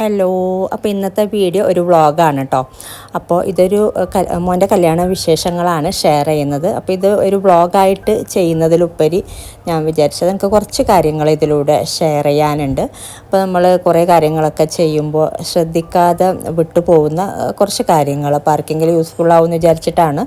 Hello അപ്പോൾ ഇന്നത്തെ video ഒരു വ്ളോഗാണ് കേട്ടോ അപ്പോൾ ഇതൊരു മോന്റെ കല്യാണ വിശേഷങ്ങളാണ് ഷെയർ ചെയ്യുന്നത്. അപ്പോൾ ഇത് ഒരു വ്ളോഗായിട്ട് ചെയ്യുന്നതിലുപരി ഞാൻ വിചാരിച്ചത് എനിക്ക് കുറച്ച് കാര്യങ്ങൾ ഇതിലൂടെ ഷെയർ ചെയ്യാനുണ്ട്. അപ്പോൾ നമ്മൾ കുറേ കാര്യങ്ങളൊക്കെ ചെയ്യുമ്പോൾ ശ്രദ്ധിക്കാതെ വിട്ടുപോകുന്ന കുറച്ച് കാര്യങ്ങൾ. അപ്പോൾ ആർക്കെങ്കിലും യൂസ്ഫുൾ ആവും എന്ന് വിചാരിച്ചിട്ടാണ്.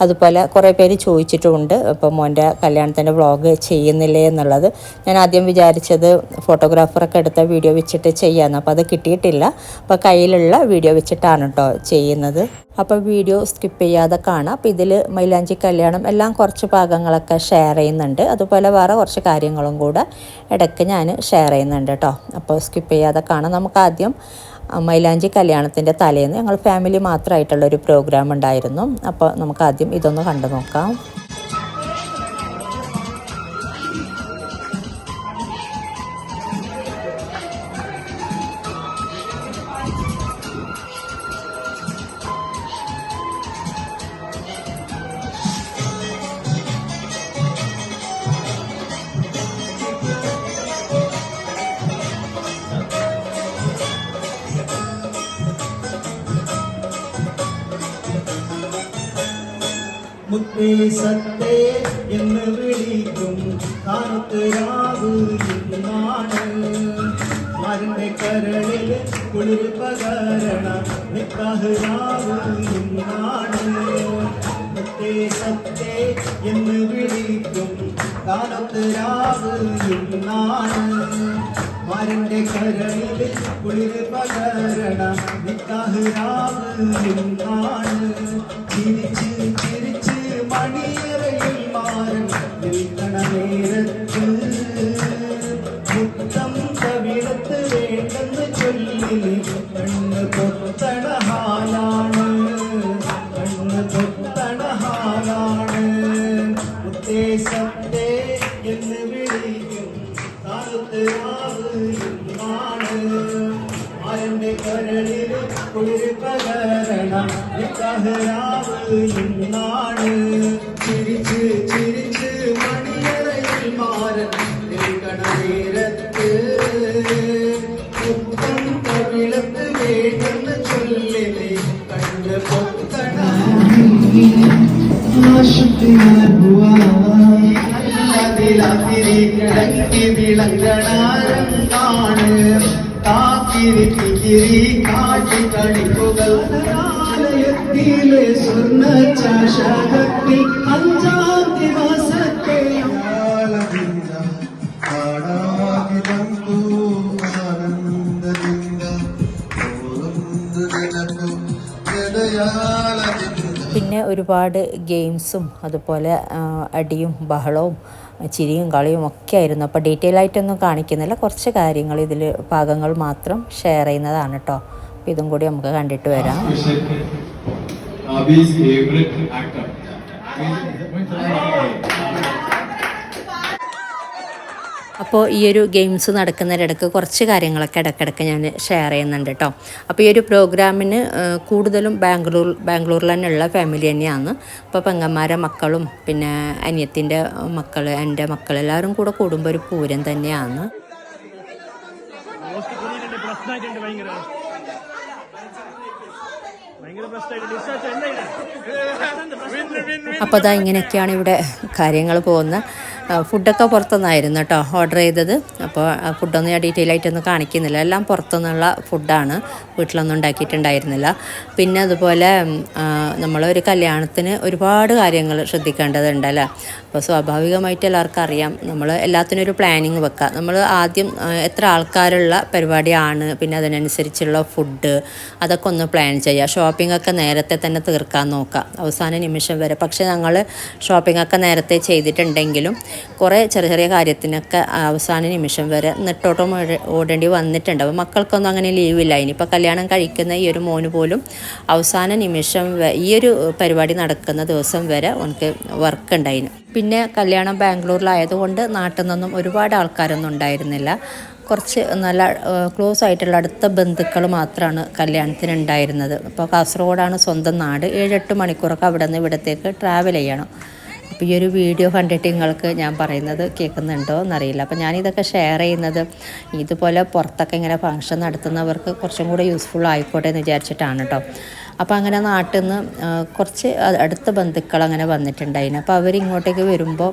അതുപോലെ കുറേ പേര് ചോദിച്ചിട്ടുമുണ്ട്. അപ്പോൾ മോന്റെ കല്യാണത്തിന്റെ വ്ളോഗ് ചെയ്യുന്നില്ലേ എന്നുള്ളത്. ഞാൻ ആദ്യം വിചാരിച്ചത് ഫോട്ടോഗ്രാഫറൊക്കെ എടുത്ത വീഡിയോ വെച്ചിട്ട് ചെയ്യാമെന്ന് അപ്പോൾ അത് കിട്ടിയിട്ടില്ല. അപ്പോൾ കയ്യിലുള്ള വീഡിയോ വെച്ചിട്ടാണ് കേട്ടോ ചെയ്യുന്നത്. അപ്പോൾ വീഡിയോ സ്കിപ്പ് ചെയ്യാതെ കാണാം. അപ്പോൾ ഇതിൽ മൈലാഞ്ചി കല്യാണം എല്ലാം കുറച്ച് ഭാഗങ്ങളൊക്കെ ഷെയർ ചെയ്യുന്നുണ്ട്. അതുപോലെ വേറെ കുറച്ച് കാര്യങ്ങളും കൂടെ ഇടയ്ക്ക് ഞാൻ ഷെയർ ചെയ്യുന്നുണ്ട് കേട്ടോ അപ്പോൾ സ്കിപ്പ് ചെയ്യാതെ കാണാം. നമുക്ക് ആദ്യം മൈലാഞ്ചി കല്യാണത്തിന്റെ തലേന്ന് ഞങ്ങൾ ഫാമിലി മാത്രമായിട്ടുള്ള ഒരു പ്രോഗ്രാം ഉണ്ടായിരുന്നു. അപ്പോൾ നമുക്ക് ആദ്യം ഇതൊന്ന് കണ്ടു നോക്കാം സത്തേ എന്ന് വിളിക്കും. കാലത്ത് രാവ് ഇന്നാണ്. മരന്റെ കരളിൽ കുളിർ പകരണ നിക്കാഹ് രാവ് ഇന്നാണ്. സത്തേ എന്ന് വിളിക്കും. കാലത്ത് രാവ് ഇന്നാണ്. മരന്റെ കരളിൽ കുളിർ പകരണ നിക്കാഹ് രാവ് ചിരിച്ച് ചിരിച്ച് I love you. നിൽക്കണ നേരത്ത് മുത്തം കവിളത്ത് വേണ്ടെന്ന് ചൊല്ലിലെ കണ്ട് പൊത്തണ. കിടക്കി വിളങ്ങണാരങ്ങാണ് കാത്തിരി തിരി കാട്ടി കളിപ്പുകൾ സ്വർണ ചാശകത്തിൽ ഒരുപാട് ഗെയിംസും അതുപോലെ അടിയും ബഹളവും ചിരിയും കളിയും ഒക്കെ ആയിരുന്നു അപ്പോൾ ഡീറ്റെയിൽ ആയിട്ടൊന്നും കാണിക്കുന്നില്ല കുറച്ച് കാര്യങ്ങൾ ഇതിൽ ഭാഗങ്ങൾ മാത്രം ഷെയർ ചെയ്യുന്നതാണ് കേട്ടോ അപ്പോൾ ഇതും കൂടി നമുക്ക് കണ്ടിട്ട് വരാം Abhi's. അപ്പോൾ ഈ ഒരു ഗെയിംസ് നടക്കുന്നതിനിടക്ക് കുറച്ച് കാര്യങ്ങളൊക്കെ ഇടയ്ക്കിടയ്ക്ക് ഞാൻ ഷെയർ ചെയ്യുന്നുണ്ട് കേട്ടോ അപ്പോൾ ഈ ഒരു പ്രോഗ്രാമിന് കൂടുതലും ബാംഗ്ലൂർ ബാംഗ്ലൂരിൽ തന്നെയുള്ള ഫാമിലി തന്നെയാണ്. അപ്പോൾ പെങ്ങന്മാരെ മക്കളും പിന്നെ അനിയത്തിന്റെ മക്കൾ എന്റെ മക്കൾ എല്ലാവരും കൂടെ കൂടുമ്പോൾ ഒരു പൂരം തന്നെയാണ്. ഭയങ്കര പ്രശ്നമായിട്ട് ഡിസ്ചാർജ് എന്താ അപ്പോൾ അതാ ഇങ്ങനെയൊക്കെയാണ് ഇവിടെ കാര്യങ്ങൾ പോകുന്നത്. ആ, ഫുഡൊക്കെ പുറത്തുനിന്നായിരുന്നു കേട്ടോ ഓർഡർ ചെയ്തത്. അപ്പോൾ ഫുഡൊന്നും ഞാൻ ഡീറ്റെയിൽ ആയിട്ടൊന്നും കാണിക്കുന്നില്ല. എല്ലാം പുറത്തുനിന്നുള്ള ഫുഡാണ് വീട്ടിലൊന്നും ഉണ്ടാക്കിയിട്ടുണ്ടായിരുന്നില്ല. പിന്നെ അതുപോലെ നമ്മളൊരു കല്യാണത്തിന് ഒരുപാട് കാര്യങ്ങൾ ശ്രദ്ധിക്കേണ്ടതുണ്ടല്ലേ അപ്പോൾ സ്വാഭാവികമായിട്ട് എല്ലാവർക്കും അറിയാം നമ്മൾ എല്ലാത്തിനും ഒരു പ്ലാനിങ് വെക്കുക നമ്മൾ ആദ്യം എത്ര ആൾക്കാരുള്ള പരിപാടിയാണ് പിന്നെ അതിനനുസരിച്ചുള്ള ഫുഡ് അതൊക്കെ ഒന്ന് പ്ലാൻ ചെയ്യുക. ഷോപ്പിംഗ് ഒക്കെ നേരത്തെ തന്നെ തീർക്കാൻ നോക്കുക. അവസാന നിമിഷം വരെ. പക്ഷേ ഞങ്ങൾ ഷോപ്പിംഗ് ഒക്കെ നേരത്തെ ചെയ്തിട്ടുണ്ടെങ്കിലും കുറേ ചെറിയ ചെറിയ കാര്യത്തിനൊക്കെ അവസാന നിമിഷം വരെ നെട്ടോട്ടം ഓടേണ്ടി വന്നിട്ടുണ്ട്. അപ്പോൾ മക്കൾക്കൊന്നും അങ്ങനെ ലീവില്ല ഇനിയിപ്പോൾ കല്യാണം കഴിക്കുന്ന ഈ ഒരു മോന് പോലും അവസാന നിമിഷം ഈ ഒരു പരിപാടി നടക്കുന്ന ദിവസം വരെ അവനക്ക് വർക്ക് ഉണ്ടായിരുന്നു പിന്നെ കല്യാണം ബാംഗ്ലൂരിലായതുകൊണ്ട് നാട്ടിൽ നിന്നൊന്നും ഒരുപാട് ആൾക്കാരൊന്നും ഉണ്ടായിരുന്നില്ല. കുറച്ച് നല്ല ക്ലോസ് ആയിട്ടുള്ള അടുത്ത ബന്ധുക്കൾ മാത്രമാണ് കല്യാണത്തിന് ഉണ്ടായിരുന്നത് അപ്പോൾ കാസർഗോഡാണ് സ്വന്തം നാട്. ഏഴെട്ട് മണിക്കൂറൊക്കെ അവിടെ നിന്ന് ഇവിടത്തേക്ക് ട്രാവൽ ചെയ്യണം. അപ്പോൾ ഈ ഒരു വീഡിയോ കണ്ടിട്ട് നിങ്ങൾക്ക് ഞാൻ പറയുന്നത് കേൾക്കുന്നുണ്ടോ എന്നറിയില്ല. അപ്പോൾ ഞാനിതൊക്കെ ഷെയർ ചെയ്യുന്നത് ഇതുപോലെ പുറത്തൊക്കെ ഇങ്ങനെ ഫങ്ഷൻ നടത്തുന്നവർക്ക് കുറച്ചും കൂടെ യൂസ്ഫുൾ ആയിക്കോട്ടെ എന്ന് വിചാരിച്ചിട്ടാണ് കേട്ടോ അപ്പോൾ അങ്ങനെ നാട്ടിൽ നിന്ന് കുറച്ച് അടുത്ത ബന്ധുക്കൾ അങ്ങനെ വന്നിട്ടുണ്ടായിന്. അപ്പോൾ അവരിങ്ങോട്ടേക്ക് വരുമ്പോൾ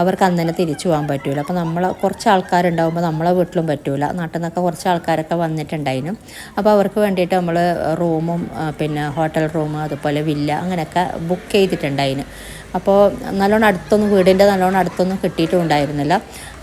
അവർക്ക് അന്ന് തന്നെ തിരിച്ചു പോകാൻ പറ്റൂല. അപ്പോൾ നമ്മൾ കുറച്ച് ആൾക്കാരുണ്ടാകുമ്പോൾ നമ്മളെ വീട്ടിലും പറ്റൂല. നാട്ടിൽ നിന്നൊക്കെ കുറച്ച് ആൾക്കാരൊക്കെ വന്നിട്ടുണ്ടായിന്. അപ്പോൾ അവർക്ക് വേണ്ടിയിട്ട് നമ്മൾ റൂമും പിന്നെ ഹോട്ടൽ റൂം അതുപോലെ വില്ല അങ്ങനെയൊക്കെ ബുക്ക് ചെയ്തിട്ടുണ്ടായിന്. അപ്പോൾ നല്ലോണം അടുത്തൊന്നും വീടിന്റെ നല്ലോണം അടുത്തൊന്നും കിട്ടിയിട്ടും ഉണ്ടായിരുന്നില്ല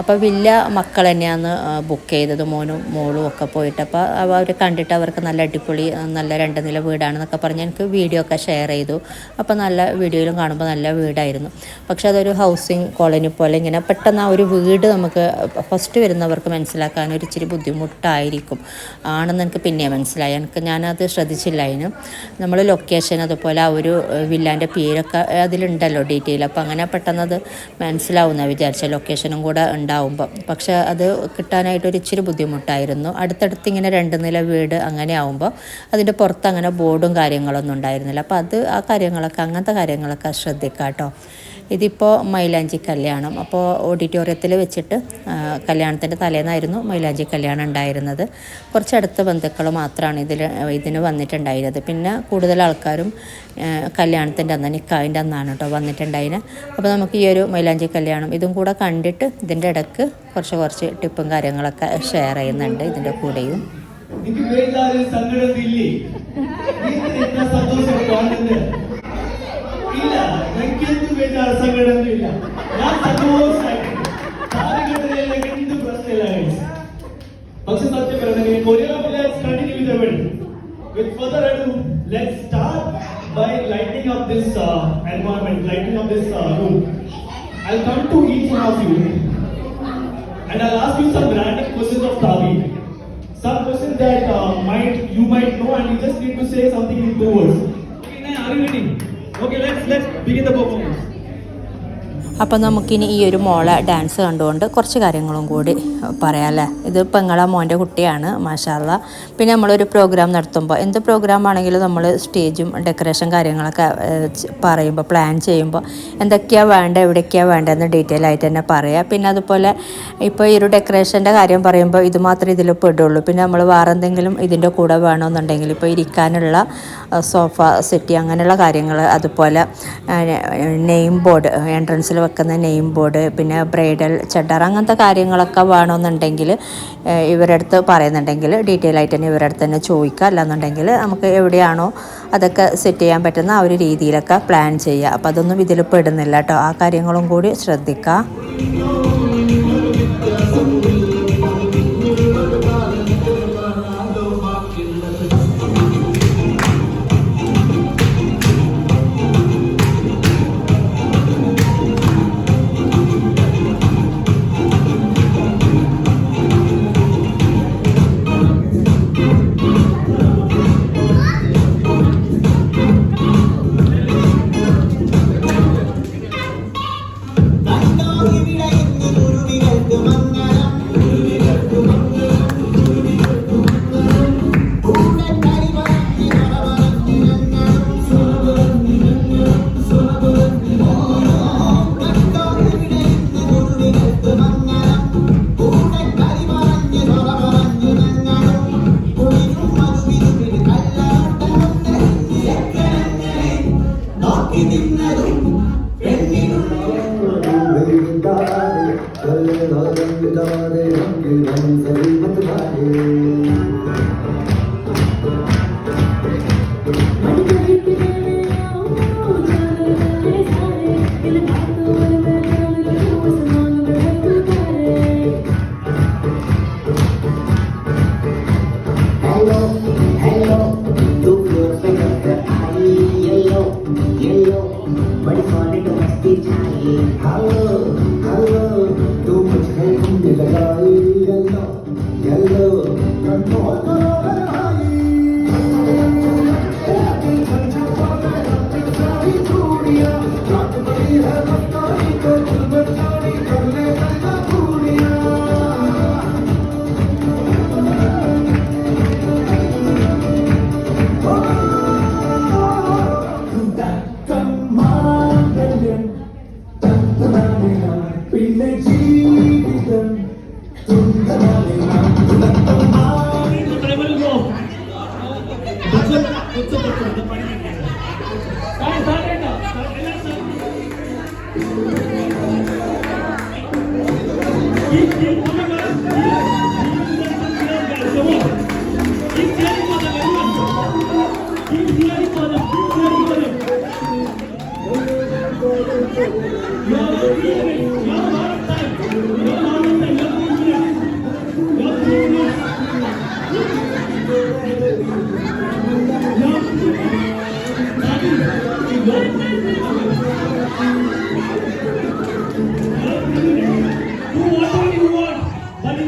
അപ്പോൾ വില്ല മക്കൾ തന്നെയാണ് ബുക്ക് ചെയ്തത്. മോനും മോളും ഒക്കെ പോയിട്ട്. അപ്പോൾ അവർ കണ്ടിട്ട് അവർക്ക് നല്ല അടിപൊളി നല്ല രണ്ട് നില വീടാണെന്നൊക്കെ പറഞ്ഞ് എനിക്ക് വീഡിയോ ഒക്കെ ഷെയർ ചെയ്തു. അപ്പോൾ നല്ല വീഡിയോയിലും കാണുമ്പോൾ നല്ല വീടായിരുന്നു. പക്ഷേ അതൊരു ഹൗസിംഗ് കോളനി പോലെ ഇങ്ങനെ പെട്ടെന്ന് ആ ഒരു വീട് നമുക്ക് ഫസ്റ്റ് വരുന്നവർക്ക് മനസ്സിലാക്കാൻ ഒരു ഇച്ചിരി ബുദ്ധിമുട്ടായിരിക്കും. ആണെന്ന് എനിക്ക് പിന്നെ മനസ്സിലായി. എനിക്ക് ഞാനത് ശ്രദ്ധിച്ചില്ല അതിന്. നമ്മൾ ലൊക്കേഷൻ അതുപോലെ ആ ഒരു വില്ലാന്റെ പേരൊക്കെ അതിലുണ്ടല്ലോ ഡീറ്റെയിൽ അപ്പോൾ അങ്ങനെ പെട്ടെന്ന് അത് മനസ്സിലാവുന്ന വിചാരിച്ച ലൊക്കേഷനും കൂടെ ഉണ്ടാവുമ്പോൾ പക്ഷേ അത് കിട്ടാനായിട്ട് ഒരു ഇച്ചിരി ബുദ്ധിമുട്ടായിരുന്നു. അടുത്തടുത്ത് ഇങ്ങനെ രണ്ട് നില വീട് അങ്ങനെ ആവുമ്പോൾ അതിന്റെ പുറത്ത് അങ്ങനെ ബോർഡും കാര്യങ്ങളൊന്നും ഉണ്ടായിരുന്നില്ല. അപ്പോൾ അത് ആ കാര്യങ്ങളൊക്കെ അങ്ങനത്തെ കാര്യങ്ങളൊക്കെ ശ്രദ്ധിക്കാം കേട്ടോ ഇതിപ്പോൾ മൈലാഞ്ചി കല്യാണം. അപ്പോൾ ഓഡിറ്റോറിയത്തിൽ വെച്ചിട്ട് കല്യാണത്തിന്റെ തലേന്നായിരുന്നു മൈലാഞ്ചി കല്യാണം ഉണ്ടായിരുന്നത്. കുറച്ച് അടുത്ത ബന്ധുക്കൾ മാത്രമാണ് ഇതിൽ ഇതിന് വന്നിട്ടുണ്ടായിരുന്നത്. പിന്നെ കൂടുതൽ ആൾക്കാരും കല്യാണത്തിന്റെ അന്ന് നിക്കാവിന്റെ അന്നാണ് കേട്ടോ വന്നിട്ടുണ്ടായിരുന്നത് അപ്പോൾ നമുക്ക് ഈ ഒരു മൈലാഞ്ചി കല്യാണം ഇതും കൂടെ കണ്ടിട്ട് ഇതിന്റെ ഇടയ്ക്ക് കുറച്ച് കുറച്ച് ടിപ്പും കാര്യങ്ങളൊക്കെ ഷെയർ ചെയ്യുന്നുണ്ട് ഇതിന്റെ കൂടെയും. ನಿಮ್ಗೆ ಬೇಜಾರು ಸಂಗಡದ ಇಲ್ಲಿ ಎಂತ ಸಂತೋಷ ಆನಂದ ಇಲ್ಲ ನಂಗೆಂದು ಬೇಜಾರು ಸಂಗಡದ ಇಲ್ಲ ನಾನು ಸಂತೋಷ ಕಾರ್ಯಗಳೆಲ್ಲ ಎಂದು ಬರ್ತಿಲ್ಲ ಪಕ್ಷ ಸತ್ಯ ಬರ್ತದೆ choreograph continue with event with further ado let's start by lighting of this environment lighting of this room I'll come to each one of you and I'll ask you some random questions of Tavi. Some questions that uh, might you might know, and you just need to say something in two words. Okay, now are you ready? Okay, let's let's begin the performance. അപ്പോൾ നമുക്കിനി ഈ ഒരു മോളെ dance കണ്ടുകൊണ്ട് കുറച്ച് കാര്യങ്ങളും കൂടി പറയാം അല്ലേ ഇത് പെങ്ങളെ മോന്റെ കുട്ടിയാണ് മാഷാല്ല പിന്നെ നമ്മളൊരു പ്രോഗ്രാം നടത്തുമ്പോൾ എന്ത് പ്രോഗ്രാം ആണെങ്കിലും നമ്മൾ സ്റ്റേജും ഡെക്കറേഷൻ കാര്യങ്ങളൊക്കെ പറയുമ്പോൾ പ്ലാൻ ചെയ്യുമ്പോൾ എന്തൊക്കെയാണ് വേണ്ടത് എവിടേക്കാണ് വേണ്ടതെന്ന് ഡീറ്റെയിൽ ആയിട്ട് തന്നെ പറയാം. പിന്നെ അതുപോലെ ഇപ്പോൾ ഈ ഒരു ഡെക്കറേഷന്റെ കാര്യം പറയുമ്പോൾ ഇത് മാത്രമേ ഇതിൽ പെടുള്ളൂ. പിന്നെ നമ്മൾ വേറെ എന്തെങ്കിലും ഇതിന്റെ കൂടെ വേണമെന്നുണ്ടെങ്കിൽ ഇപ്പോൾ ഇരിക്കാനുള്ള സോഫ സെറ്റി അങ്ങനെയുള്ള കാര്യങ്ങൾ അതുപോലെ നെയിം ബോർഡ് എൻട്രൻസിൽ വെക്കുന്ന നെയിം ബോർഡ് പിന്നെ ബ്രൈഡൽ ചഡർ അങ്ങനത്തെ കാര്യങ്ങളൊക്കെ വേണമെന്നുണ്ടെങ്കിൽ ഏഹ്, ഇവരുടെ അടുത്ത് പറയുന്നുണ്ടെങ്കിൽ ഡീറ്റെയിൽ ആയിട്ട് തന്നെ ഇവരുടെ അടുത്ത് തന്നെ ചോദിക്കുക. അല്ലാന്നുണ്ടെങ്കിൽ നമുക്ക് എവിടെയാണോ അതൊക്കെ സെറ്റ് ചെയ്യാൻ പറ്റുന്ന ആ ഒരു രീതിയിലൊക്കെ പ്ലാൻ ചെയ്യുക. അപ്പോൾ അതൊന്നും ഇതിൽ പെടുന്നില്ല കേട്ടോ. ആ കാര്യങ്ങളും കൂടി ശ്രദ്ധിക്കുക.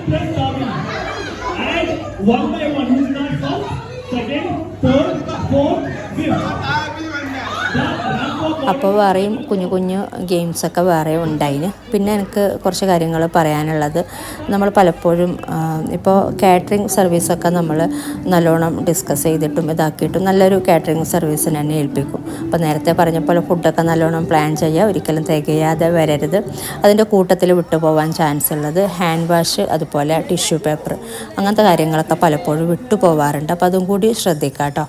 and one by one അപ്പോൾ വേറെയും കുഞ്ഞു കുഞ്ഞു ഗെയിംസൊക്കെ വേറെ ഉണ്ടായിന്. പിന്നെ എനിക്ക് കുറച്ച് കാര്യങ്ങൾ പറയാനുള്ളത്. നമ്മൾ പലപ്പോഴും ഇപ്പോൾ കാറ്ററിംഗ് സർവീസൊക്കെ നമ്മൾ നല്ലോണം ഡിസ്കസ് ചെയ്തിട്ടും ഇതാക്കിയിട്ടും നല്ലൊരു കാറ്ററിംഗ് സർവീസിന് തന്നെ ഏൽപ്പിക്കും. അപ്പോൾ നേരത്തെ പറഞ്ഞ പോലെ ഫുഡൊക്കെ നല്ലോണം പ്ലാൻ ചെയ്യുക ഒരിക്കലും തികയാതെ വരരുത്. അതിന്റെ കൂട്ടത്തിൽ വിട്ടുപോകാൻ ചാൻസ് ഉള്ളത് ഹാൻഡ് വാഷ് അതുപോലെ ടിഷ്യൂ പേപ്പർ അങ്ങനത്തെ കാര്യങ്ങളൊക്കെ പലപ്പോഴും വിട്ടുപോകാറുണ്ട് അപ്പോൾ അതും കൂടി ശ്രദ്ധിക്കാം കേട്ടോ.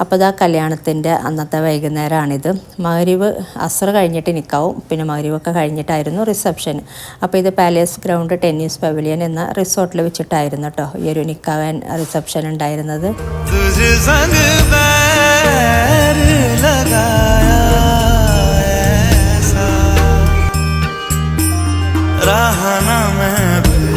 അപ്പോൾ ഇതാ കല്യാണത്തിൻ്റെ അന്നത്തെ വൈകുന്നേരമാണിത് മഗ്രിവ് അസർ കഴിഞ്ഞിട്ട് നിൽക്കാവും പിന്നെ മഗ്രിവൊക്കെ കഴിഞ്ഞിട്ടായിരുന്നു റിസപ്ഷൻ അപ്പോൾ ഇത് പാലേസ് ഗ്രൗണ്ട് ടെന്നീസ് പവലിയൻ എന്ന റിസോർട്ടിൽ വെച്ചിട്ടായിരുന്നു കേട്ടോ ഈ ഒരു നിൽക്കാവൻ റിസപ്ഷൻ ഉണ്ടായിരുന്നത് तुझ संग बैर लगाया ऐसा रहा ना मैं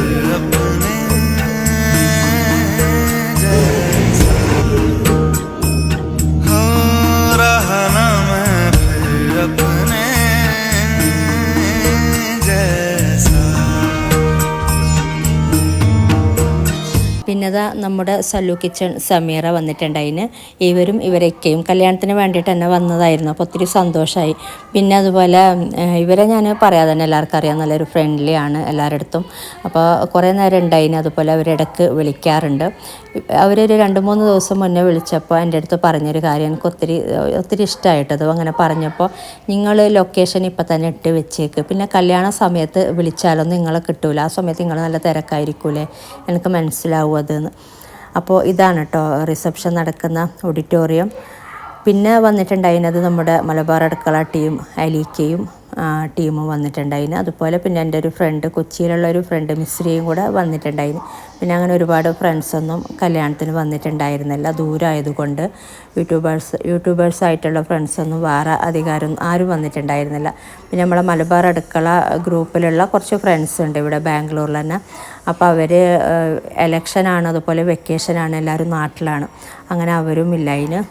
നമ്മുടെ സല്ലു കിച്ചൺ സമീറ വന്നിട്ടുണ്ട് വന്നിട്ടുണ്ടായിന്. ഇവരും ഇവരൊക്കെയും കല്യാണത്തിന് വേണ്ടിയിട്ട് തന്നെ വന്നതായിരുന്നു. അപ്പോൾ ഒത്തിരി സന്തോഷമായി പിന്നെ അതുപോലെ ഇവരെ ഞാൻ പറയാതെ തന്നെ എല്ലാവർക്കും അറിയാം. നല്ലൊരു ഫ്രണ്ട്ലി ആണ് എല്ലാവരുടെ അപ്പോൾ കുറേ നേരം ഉണ്ടായിന്. അതുപോലെ അവരിടക്ക് വിളിക്കാറുണ്ട്. അവരൊരു രണ്ട് മൂന്ന് ദിവസം മുന്നേ വിളിച്ചപ്പോൾ എന്റെ അടുത്ത് പറഞ്ഞൊരു കാര്യം എനിക്ക് ഒത്തിരി ഒത്തിരി ഇഷ്ടമായിട്ടത് അങ്ങനെ പറഞ്ഞപ്പോൾ നിങ്ങൾ ലൊക്കേഷൻ ഇപ്പം തന്നെ ഇട്ട് വെച്ചേക്ക്. പിന്നെ കല്യാണ സമയത്ത് വിളിച്ചാലൊന്നും നിങ്ങളെ കിട്ടൂല. ആ സമയത്ത് നിങ്ങൾ നല്ല തിരക്കായിരിക്കൂലേ. എനിക്ക് മനസ്സിലാവും അതെന്ന് അപ്പോൾ ഇതാണ് കേട്ടോ റിസപ്ഷൻ നടക്കുന്ന ഓഡിറ്റോറിയം. പിന്നെ വന്നിട്ടുണ്ടായിരുന്നത് നമ്മുടെ മലബാർ അടുക്കള ടീം അലീക്കയും ടീമും വന്നിട്ടുണ്ടായിന് അതുപോലെ പിന്നെ എന്റെ ഒരു ഫ്രണ്ട് കൊച്ചിയിലുള്ള ഒരു ഫ്രണ്ട് മിശ്രിയും കൂടെ വന്നിട്ടുണ്ടായിന് പിന്നെ അങ്ങനെ ഒരുപാട് ഫ്രണ്ട്സൊന്നും കല്യാണത്തിന് വന്നിട്ടുണ്ടായിരുന്നില്ല. ദൂരമായതുകൊണ്ട് യൂട്യൂബേഴ്സ് യൂട്യൂബേഴ്സ് ആയിട്ടുള്ള ഫ്രണ്ട്സൊന്നും വേറെ അധികാരം ആരും വന്നിട്ടുണ്ടായിരുന്നില്ല. പിന്നെ നമ്മളെ മലബാർ അടുക്കള ഗ്രൂപ്പിലുള്ള കുറച്ച് ഫ്രണ്ട്സ് ഉണ്ട് ഇവിടെ ബാംഗ്ലൂരിൽ തന്നെ. അപ്പോൾ അവർ എലക്ഷനാണ് അതുപോലെ വെക്കേഷനാണ് എല്ലാവരും നാട്ടിലാണ്. അങ്ങനെ അവരും ഇല്ല അതിന്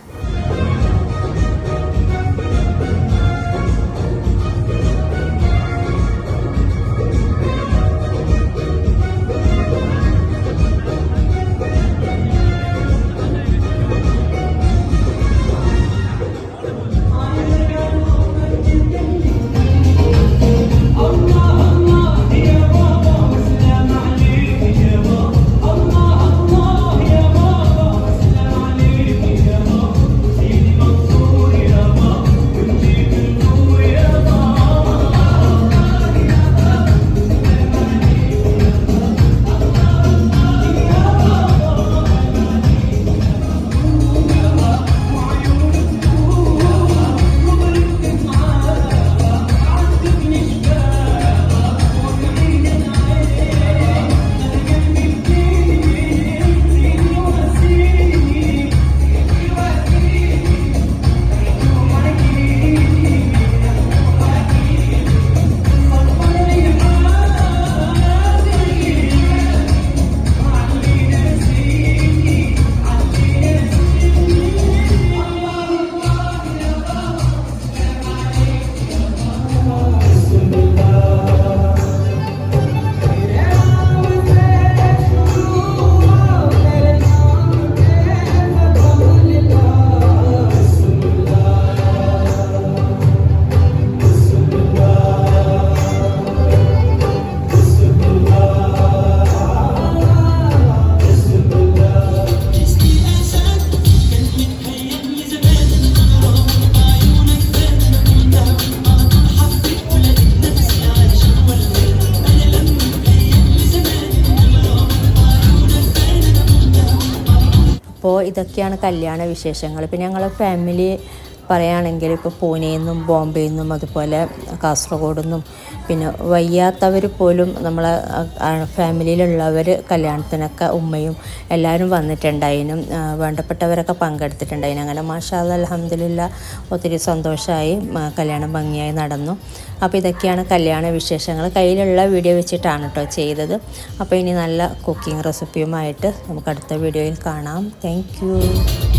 ഇതൊക്കെയാണ് കല്യാണ വിശേഷങ്ങൾ. പിന്നെ ഞങ്ങളെ ഫാമിലി പറയുകയാണെങ്കിൽ ഇപ്പോൾ പൂനെയിൽ നിന്നും ബോംബെയിൽ നിന്നും അതുപോലെ കാസർഗോഡ് നിന്നും പിന്നെ വയ്യാത്തവർ പോലും നമ്മളെ ഫാമിലിയിലുള്ളവർ കല്യാണത്തിനൊക്കെ ഉമ്മയും എല്ലാവരും വന്നിട്ടുണ്ടായിനും വേണ്ടപ്പെട്ടവരൊക്കെ പങ്കെടുത്തിട്ടുണ്ടായിനും. അങ്ങനെ മാഷാദ് അലഹമില്ല ഒത്തിരി സന്തോഷമായി കല്യാണം ഭംഗിയായി നടന്നു. അപ്പോൾ ഇതൊക്കെയാണ് കല്യാണ വിശേഷങ്ങൾ. കയ്യിലുള്ള വീഡിയോ വെച്ചിട്ടാണ് കേട്ടോ ചെയ്തത്. അപ്പോൾ ഇനി നല്ല കുക്കിംഗ് റെസിപ്പിയുമായിട്ട് നമുക്ക് അടുത്ത വീഡിയോയിൽ കാണാം. താങ്ക്